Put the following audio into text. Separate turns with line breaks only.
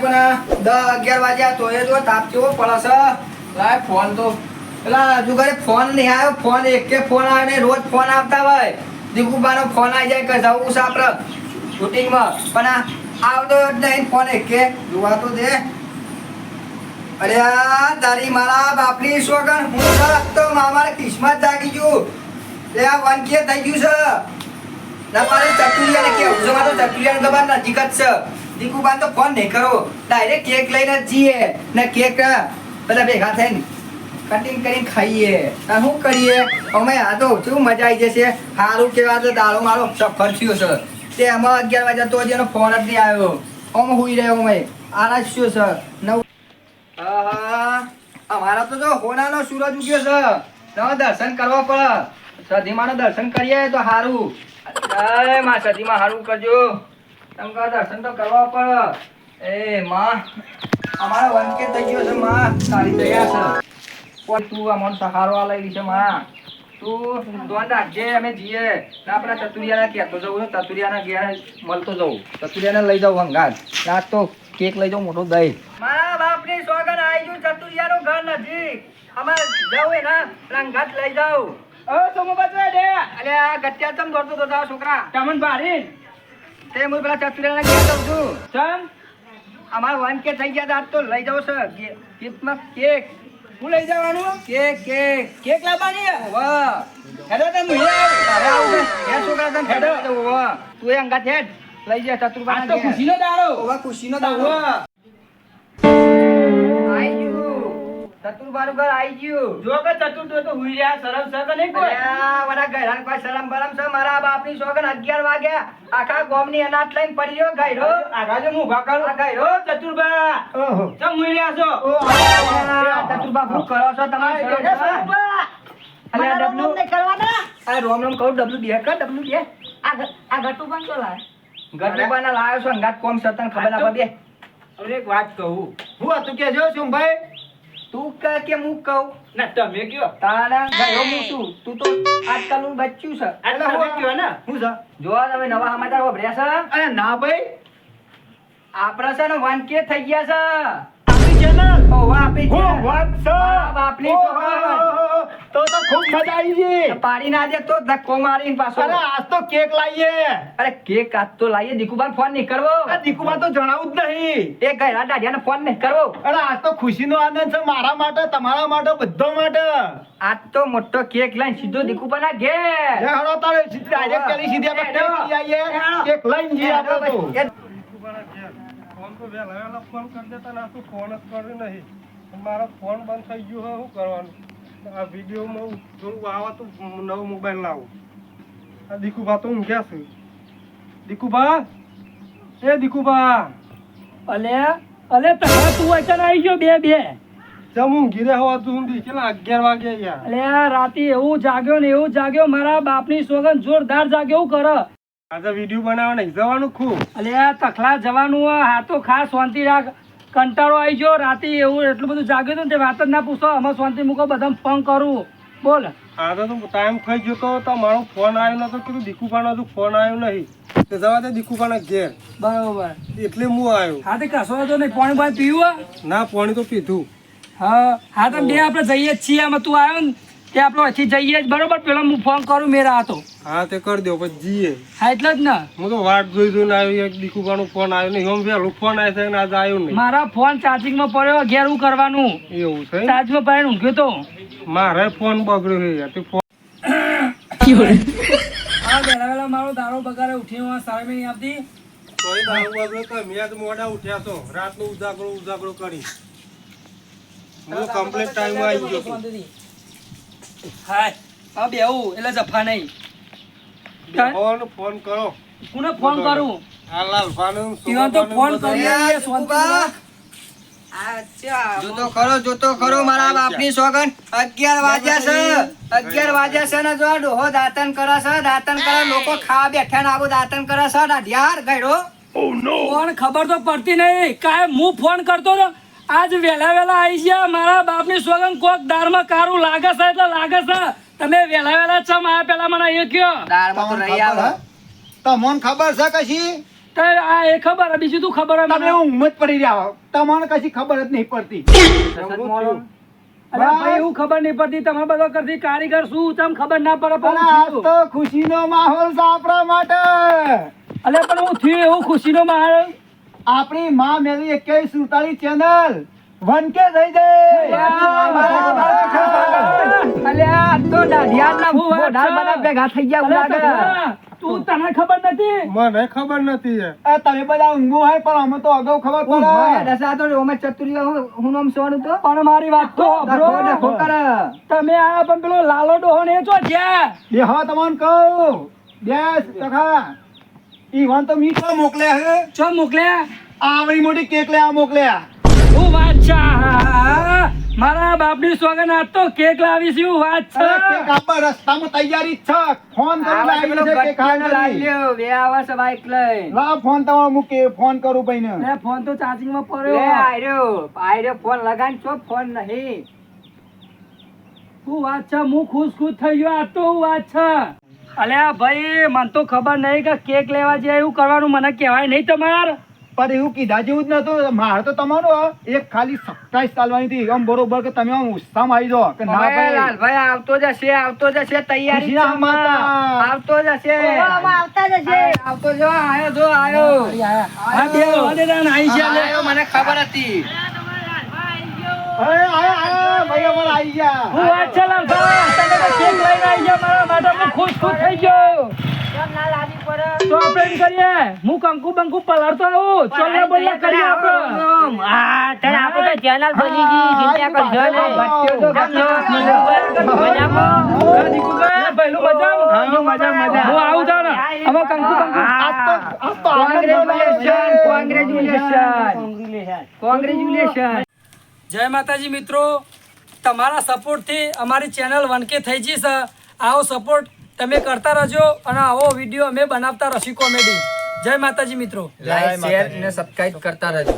પણ દસ અગિયાર વાગ્યા તો એ જો તાપ કેવો પડે છે લાય ફોન તો. પેલા હજુ ઘરે ફોન નહીં આવ્યો. ફોન એકે ફોન આવે ને રોજ ફોન આપતા હોય. દીકુબાનો ફોન આવી જાય કે જવું છે આપણે શૂટિંગમાં. પણ આવતો જ નહીં ફોન એકે. જોવા તો દે. અરે આ તારી મારા બાપની સોગન હું તો મારા કિસ્મત જાગી ગયું. લે આ વનકીય થઈ ગયું છે. ના, મારે ચતુરિયાને કેવું? છે મારે ચતુરિયાને નજીક જ છે. દીકુબાન તો ફોન નહીં કરો. ડાયરેક્ટ કેક લઈને જઈએ. ને કેક બધા ભેગા થઈને કટિંગ કરીને ખાઈએ. શું કરીએ? અમે આ તો શું મજા આવી જશે? સારું કહેવા તો દાળો મારો સફર થયો સર તે એમાં અગિયાર વાગ્યા તો હજી એનો ફોન જ નહીં આવ્યો. ઓમ હુઈ રહ્યો અમે. આરાજ શું સર નવ અમારા તો જો હોનાનો સૂરજ ઉગ્યો સર તમે દર્શન કરવા પડે. સધીમાનું દર્શન કરીએ તો સારું અરે માં સધીમાં સારું કરજો. તમે દર્શન તો કરવા પડે. એ માં અમારો વંકે થઈ ગયો છે માં. તારી દયા છે. પણ તું અમને સહારો આ લઈ છે માં? તું ધોન રાખજે અમે જઈએ ના આપણા ચતુરિયાના કહેતો જવું છે ચતુરિયાના ઘેર મળતો જવું. ચતુરિયાને લઈ જાઉં હંગાત. ના તો કેક લઈ જાઉં મોટો દહીં. મારા બાપની સોગન આવી ગયું ચતુરિયાનું ઘર નજીક. અમારે જવું એના રંગાત લઈ જાઉં.
ઓ સોમો બાજુ
અલે આ ગત્યા તમ દોડતો દોડતો છોકરા.
તમન ભારી
તે હું પેલા ચતુરિયાના ઘેર જાઉં છું.
ચમ
અમાર વન કે થઈ ગયા તા આજ તો લઈ જાઉં સર ગિફ્ટમાં કેક
હું લઈ જવાનું?
કેક કેક
કેક લાવવાની?
વાહ
હેડો તમે. હું
તારે આવું છે. ઘેર છોકરા તને
હેડો.
વાહ. તું એ અંગાત હેડ. લઈ જા ચતુરબાના
તો. ખુશીનો દાડો.
ઓવા ખુશીનો દાડો. ગયું ચતુરબાનું ઘર આઈ ગયું.
જો કે ચતુર તો તો હુઈ રહ્યા શરમ છે કે નહીં કોઈ?
શરમ બરમ છે. મારા બાપની સોગન અગિયાર વાગ્યા. આખા ગામની અનાથ લઈને પડી રહ્યો ગયરો.
આગળ હું ચતુરબા
ઓહો.
ચમ હુઈ રહ્યા છો?
ચતુરબા શું કરો છો તમે? શરમ છે?
ચતુરબા
અલ્યા, આ રોમ રોમ કહું ડબલું બે કર ડબલું બે. ગટુબાના લાયો છો અંગાત કોમ છે તને ખબર ના પડે.
હવે એક વાત કહું. હું હતું કે જો શું ભાઈ?
તું કે કે હું કહું?
ના તમે કયો?
તારા ગયો હું છું. તું તો આજકાલનું બચ્યું છે.
એટલે તમે કયો ને?
હું છે? જો હવે નવા સમાચાર વાપર્યા છે?
અરે ના ભાઈ.
આપણા છે ને વાનકે કે થઈ ગયા છે.
આપણી ચેનલ
ઓ વાહ આપણી
ચેનલ વાત છે? તો ખૂબ મજા આવી ગઈ
પાડી ના દે તો ધક્કો મારીને પાછો
અરે આજ તો કેક લાવીએ
અરે કેક આજ તો લાવીએ દીકુબાન ફોન નહીં કરવો
આ દીકુમાં તો જણાવું જ નહીં
એ ગયરા દાડિયા ફોન નહીં કરવો
અરે આજ તો ખુશીનો આનંદ છે મારા માટે તમારા માટે બધો માટે
આજ તો મોટો કેક લઈને સીધો દીકુબાના ઘેર
જે હળો તારે ડાયરેક્ટ કરી સીધી આપણે કેક લાવીએ કેક લઈને જઈએ આપણે તો
ફોન તો વહેલા વહેલા ફોન કરી દેતા ને આ ફોન જ કર્યો નહીં મારો ફોન બંધ થઈ ગયો હોય શું કરવાનું આ વિડીયોમાં થોડું આવે તો નવો મોબાઈલ લાવું. આ દીકુભા તો ઊંઘ્યા છે. દીકુભા? એ દીકુભા.
અલે અલે તારા તું અચાનક આવી ગયો બે બે.
જમું રહ્યા હોવા ઊંધી? કેટલા અગિયાર વાગે યાર
અલે રાતે એવું જાગ્યો ને એવું જાગ્યો મારા બાપની સોગન જોરદાર જાગ્યો એવું કર.
આજે વીડિયો બનાવવા નહીં જવાનું ખૂબ.
અલે આ તખલા જવાનું હા તો ખાસ શાંતિ રાખ. કંટાળો આવી ગયો રાતે એવું એટલું બધું જાગ્યું હતું ને તે વાત જ ના પૂછો અમે શાંતિ મૂકો બધા ફોન કરું. બોલ.
હા તો ટાઈમ થઈ ગયો તો તમારો ફોન આવ્યો નતો કીધું દીકુભાનો હજુ ફોન આવ્યો નહીં. તો જવા દે દીકુભાના ઘેર.
બરોબર.
એટલે હું આવ્યો.
હા તે કશો વાંધો નહીં પાણી પાણી પીવું
ના પાણી તો પીધું.
હા હા તો બે આપણે જઈએ જ છીએ આમાં તું આવ્યો ને તે આપણે અહીંથી જઈએ જ બરોબર? પેલો હું ફોન કરું મેરા હતો
હા તે કરી દો પછી જઈએ.
હા એટલે જ ને.
હું તો વાટ જોઈ જોઈને આવ્યો એક દીકુબાનો ફોન આવ્યો નહીં. હું વહેલો ફોન આવ્યો છે ને આજે આવ્યો નહીં.
મારા ફોન ચાર્જિંગમાં પડ્યો ઘેર હું કરવાનું.
એવું છે
ચાર્જમાં પડ્યો ઊંઘ્યો તો.
મારે ફોન બગડ્યો છે યાર તે ફોન
હા વહેલા વહેલા મારો દારો બગાડે ઉઠ્યો હું સારી નહીં આપતી
કોઈ દારો બગડ્યો તો મેં મોડા ઉઠ્યા તો. રાતનો ઉજાગરો ઉજાગરો કરી. હું કમ્પ્લીટ ટાઈમ આવી ગયો
હાય. હા બેવું એટલે જફા નહીં.
ફોન ફોન કરો.
કોને ફોન કરું?
આ લાલભાનું
ઈવન તો ફોન કરી
અલ્યા, જોતો ખરો જોતો ખરો મારા બાપની સોગન અગિયાર વાગ્યા છે. અગિયાર વાગ્યા છે ને જો ડોહો દાતન કરે છે દાતન કરે લોકો ખાવા બેઠા ને આવું દાતન કરે છે દાઢિયાર ગયડો.
ફોન ખબર તો પડતી નહીં. કાંઈ હું ફોન કરતો ને આજ વહેલા વહેલા આવી છે. મારા બાપની સોગંદ કોક દારમાં કારું લાગે છે એટલે લાગે છે. તમે વહેલા વહેલા ચમ આ પેલા મને એ કયો
તો રહી આવે.
તમને ખબર છે કશી?
તો આ એ ખબર બીજું તું ખબર હોય
તમે
મને?
ઊંઘ જ પડી રહ્યા. તમને કશી ખબર જ નહીં પડતી.
અરે ભાઈ એવું ખબર નહીં પડતી. તમે બધો કરતી કારીગર શું? તમ ખબર ના પડે પણ
આજ તો ખુશીનો માહોલ છે આપણા માટે.
અલે પણ હું થયું એવું ખુશીનો માહોલ?
આપણી માં મેરી એકેય સુડતાલીસ ચેનલ વનકે થઈ જાય
અલ્યા આ તો
હું વાત
બધા ભેગા થઈ ગયા એવું
અલ્યા
લાગે
તને- તું તને ખબર નથી
મને ખબર નથી
તમે બધા ઊંઘવું હોય પણ અમે તો અગાઉ ખબર પડે
દશા તો ઓમે ચતુર્ય હું હું નામ સોનું તો
પણ મારી વાત તો
ડખો ડખો કરે
તમે આ પણ પેલો લાલો ડોહો ને જો જ્યાં
હા તમને કહું બેસ ટકા ઈ વન તો મીઠો મોકલ્યા હે.
ચો મોકલ્યા?
આવડી મોટી કેક લેવા મોકલ્યા.
હું વાત છે. મારા બાપની સોગન આજ તો કેક લાવી છું હું વાત
છે? કેક આપા રસ્તામાં તૈયારી છે. ફોન કરી લાવી છે કેક
ગઠિયાનો લાવી લ્યો, બે આવા છે બાઈક લઈ
લા ફોન તમારો મૂકે ફોન કરું ભાઈને.
લે, ફોન તો ચાર્જિંગમાં
લે,
પડ્યો
આયરો, આયરો ફોન લગાન છો ફોન નહીં.
હું વાત છે? હું ખુશ ખુશ થઈ ગયો આ તો હું વાત છે? અલ્યા ભાઈ મને તો ખબર નહીં કે કેક લેવા જાય એવું કરવાનું મને કહેવાય નહીં તમારે.
પણ એવું કીધા જેવું જ નતું. મારે તો તમારું એક ખાલી સત્તાવીસ ચાલવાની હતી. આમ બરોબર કે તમે આમ ઉત્સાહમાં આવી જાઓ કે ના ભાઈ.
લાલભાઈ આવતો જશે આવતો જશે તૈયારી. આવતો જશે.
આવતા જશે.
આવતો જો આયો જો આયો.
બે વાદેદાન છે
મને ખબર હતી.
આયા આયા ભાઈ અમારે આવી ગયા.
હું વાત છે લાલભાઈ? કેક લઈને આવી ગયા મારા માટે હું ખુશ ખુશ થઈ ગયો. તો આપણે એમ કરીએ હું કંકુ બંકુ પલાળતો આવું. ચોલ્લા બોલ્લા કરીએ આપણે.
હા. તને આપણે તો ચેનલ બની ગઈ ચિંતા કરજો નહીં મજામાં?
હા, દીકુભાઈ, પહેલું મજામાં? હું આવું તાણ. હવે કંકુ બંકુ
આજ તો આજ તો
કોંગ્રેચ્યુલેશન કોંગ્રેચ્યુલેશન કોંગ્રેચ્યુલેશન
જય માતાજી મિત્રો. તમારા સપોર્ટથી અમારી ચેનલ વનકે થઈ જઈ છે આવો સપોર્ટ તમે કરતા રહેજો અને આવો વીડિયો અમે બનાવતા રહીશું કોમેડી જય માતાજી મિત્રો.
લાઈક શેર અને સબસ્ક્રાઇબ કરતા રહેજો.